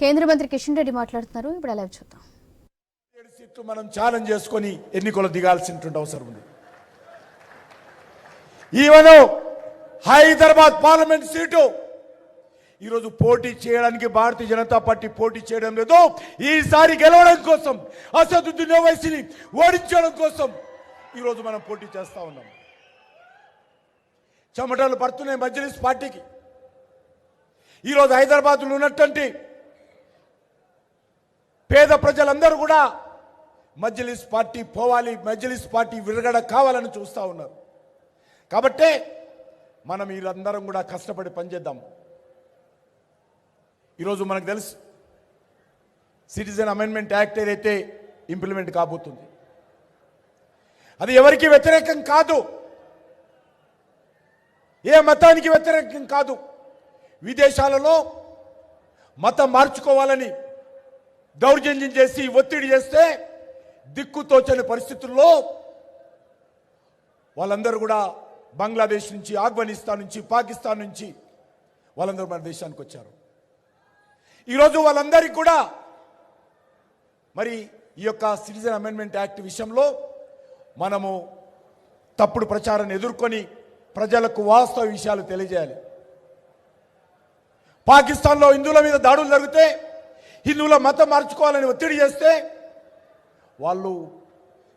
కేంద్ర మంత్రి కిషన్ రెడ్డి మాట్లాడుతున్నారు. ఇప్పుడు అలా చూద్దాం. ఏడు సీట్లు మనం ఛాలెంజ్ చేసుకొని ఎన్నికలు దిగాల్సినటువంటి అవసరం ఉంది. ఈవెను హైదరాబాద్ పార్లమెంట్ సీటు ఈరోజు పోటీ చేయడానికి భారతీయ జనతా పార్టీ పోటీ చేయడం లేదు. ఈసారి గెలవడం కోసం అసదుద్దీన్ ఓవైసీని ఓడించడం కోసం ఈరోజు మనం పోటీ చేస్తా ఉన్నాం. చెమటలు పడుతున్నాయి మజ్లిస్ పార్టీకి. ఈరోజు హైదరాబాద్లో ఉన్నటువంటి పేద ప్రజలందరూ కూడా మజ్లిస్ పార్టీ పోవాలి మజ్లిస్ పార్టీ విరగడ కావాలని చూస్తూ ఉన్నారు. కాబట్టే మనం వీరందరం కూడా కష్టపడి పనిచేద్దాం. ఈరోజు మనకు తెలుసు సిటిజన్ అమెండ్మెంట్ యాక్ట్ ఏదైతే ఇంప్లిమెంట్ కాబోతుంది అది ఎవరికి వ్యతిరేకం కాదు ఏ మతానికి వ్యతిరేకం కాదు విదేశాలలో మతం మార్చుకోవాలని దౌర్జన్యం చేసి ఒత్తిడి చేస్తే దిక్కుతోచని పరిస్థితుల్లో వాళ్ళందరూ కూడా బంగ్లాదేశ్ నుంచి ఆఫ్ఘనిస్తాన్ నుంచి పాకిస్తాన్ నుంచి వాళ్ళందరూ మన దేశానికి వచ్చారు. ఈరోజు వాళ్ళందరికీ కూడా మరి ఈ యొక్క సిటిజన్ అమెండ్మెంట్ యాక్ట్ విషయంలో మనము తప్పుడు ప్రచారాన్ని ఎదుర్కొని ప్రజలకు వాస్తవ విషయాలు తెలియజేయాలి. పాకిస్తాన్లో హిందువుల మీద దాడులు జరిగితే హిందువుల మతం మార్చుకోవాలని ఒత్తిడి చేస్తే వాళ్ళు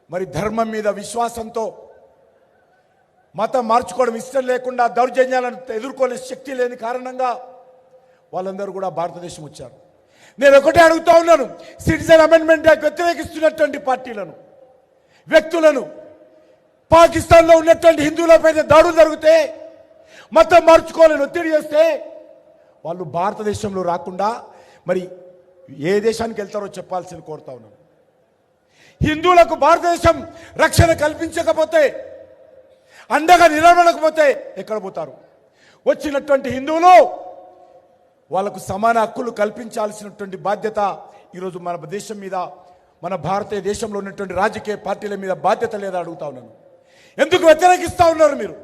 మరి ధర్మం మీద విశ్వాసంతో మతం మార్చుకోవడం ఇష్టం లేకుండా దౌర్జన్యాలను ఎదుర్కొనే శక్తి లేని కారణంగా వాళ్ళందరూ కూడా భారతదేశం వచ్చారు. నేను ఒకటే అడుగుతా ఉన్నాను సిటిజన్ అమెండ్మెంట్ యాక్ట్ వ్యతిరేకిస్తున్నటువంటి పార్టీలను వ్యక్తులను పాకిస్తాన్లో ఉన్నటువంటి హిందువులపై దాడులు జరిగితే మతం మార్చుకోవాలని ఒత్తిడి చేస్తే వాళ్ళు భారతదేశంలో రాకుండా మరి ఏ దేశానికి వెళ్తారో చెప్పాల్సింది కోరుతా ఉన్నాను హిందువులకు భారతదేశం రక్షణ కల్పించకపోతే అండగా నిలబడకపోతే ఎక్కడ పోతారు? వచ్చినటువంటి హిందువులు వాళ్ళకు సమాన హక్కులు కల్పించాల్సినటువంటి బాధ్యత ఈరోజు మన దేశం మీద మన భారతీయ దేశంలో ఉన్నటువంటి రాజకీయ పార్టీల మీద బాధ్యత లేదా అడుగుతా ఉన్నాను. ఎందుకు వ్యతిరేకిస్తూ ఉన్నారు మీరు?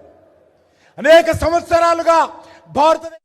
అనేక సంవత్సరాలుగా భారతదేశ